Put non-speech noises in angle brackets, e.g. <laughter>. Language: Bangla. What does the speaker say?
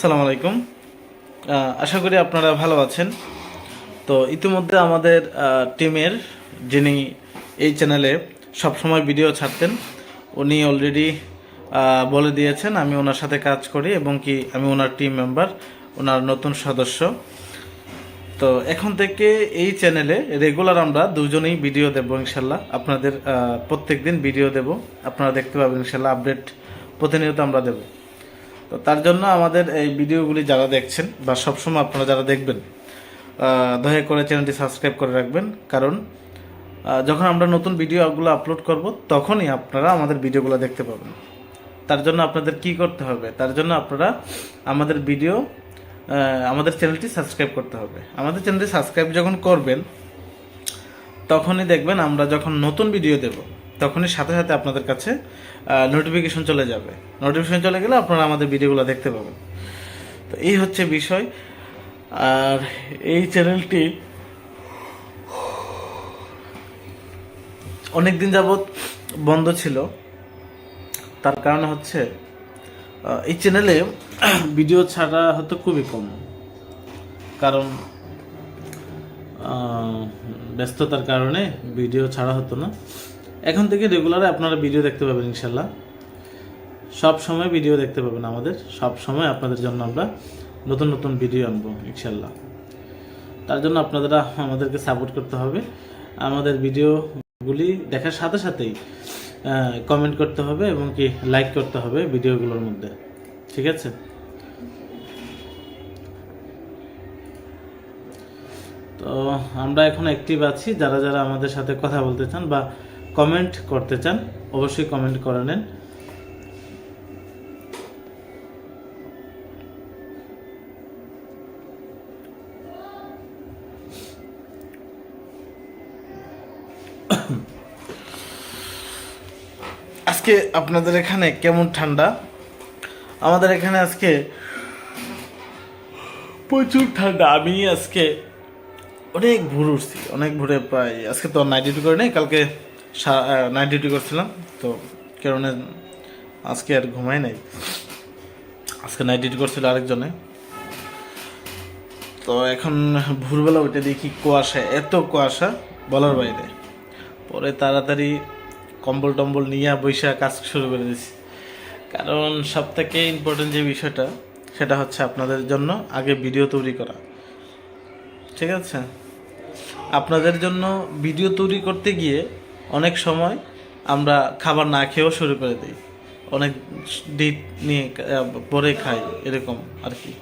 সালাম আলাইকুম। আশা করি আপনারা ভালো আছেন। তো ইতিমধ্যে আমাদের টিমের যিনি এই চ্যানেলে সবসময় ভিডিও ছাড়তেন, উনি অলরেডি বলে দিয়েছেন, আমি ওনার সাথে কাজ করি এবং কি আমি ওনার টিম মেম্বার ওনার নতুন সদস্য। তো এখন থেকে এই চ্যানেলে রেগুলার আমরা দুজনেই ভিডিও দেবো ইনশাল্লাহ। আপনাদের প্রত্যেক দিন ভিডিও দেব। আপনারা দেখতে পাবেন ইনশাল্লাহ আপডেট প্রতিনিয়ত আমরা দেব। তো তার জন্য আমাদের এই ভিডিওগুলি যারা দেখছেন বা সবসময় আপনারা যারা দেখবেন দয়া করে চ্যানেলটি সাবস্ক্রাইব করে রাখবেন। কারণ যখন আমরা নতুন ভিডিওগুলো আপলোড করব, তখনই আপনারা আমাদের ভিডিওগুলো দেখতে পাবেন। তার জন্য আপনাদের কি করতে হবে? তার জন্য আপনারা আমাদের ভিডিও আমাদের চ্যানেলটি সাবস্ক্রাইব করতে হবে। আমাদের চ্যানেলটি সাবস্ক্রাইব যখন করবেন, তখনই দেখবেন আমরা যখন নতুন ভিডিও দেব তখনই সাথে সাথে আপনাদের কাছে নোটিফিকেশন চলে যাবে। নোটিফিকেশন চলে গেলে আপনারা আমাদের ভিডিওগুলো দেখতে পাবেন। তো এই হচ্ছে বিষয়। আর এই চ্যানেলটি অনেক দিন যাবৎ বন্ধ ছিল। তার কারণ হচ্ছে এই চ্যানেলে ভিডিও <clears throat> ছাড়া হতো খুবই কম। কারণ ব্যস্ততার কারণে ভিডিও ছাড়া হতো না। এখন থেকে রেগুলারে আপনারা ভিডিও দেখতে পাবেন ইনশাল্লাহ সব সময় ভিডিও দেখতে পাবেন আমাদের। সব সময় আপনাদের জন্য আমরা নতুন নতুন ভিডিও আনব ইনশাল্লাহ তার জন্য আপনারা আমাদেরকে সাপোর্ট করতে হবে। আমাদের ভিডিওগুলি দেখার সাথে সাথেই কমেন্ট করতে হবে এবং কি লাইক করতে হবে ভিডিওগুলোর মধ্যে। ঠিক আছে? তো আমরা এখন অ্যাক্টিভ আছি। যারা যারা আমাদের সাথে কথা বলতে চান বা কমেন্ট করতে চান, অবশ্যই কমেন্ট করে নেন। আজকে আপনাদের এখানে কেমন ঠান্ডা? আমাদের এখানে আজকে প্রচুর ঠান্ডা। আমি আজকে অনেক ভোর উঠছি, অনেক ভোরে প্রায়, আজকে তো নাইট ডিউটি করে নেই, কালকে নাইট ডিউটি করছিলাম, তো কারণে আজকে আর ঘুমাই নাই। আজকে নাইট ডিউটি করছিল আরেকজনে। তো এখন ভোরবেলা উঠে দেখি কুয়াশা, এত কুয়াশা বলার বাইরে। পরে তাড়াতাড়ি কম্বল টম্বল নিয়ে বৈশা কাজ শুরু করে দিয়েছি কারণ সব থেকে ইম্পর্টেন্ট যে বিষয়টা, সেটা হচ্ছে আপনাদের জন্য আগে ভিডিও তৈরি করা। ঠিক আছে? আপনাদের জন্য ভিডিও তৈরি করতে গিয়ে অনেক সময় আমরা খাবার না খেয়েও শুরু করে দিই। অনেক ডিট নিয়ে পরে খাই, এরকম আর কি।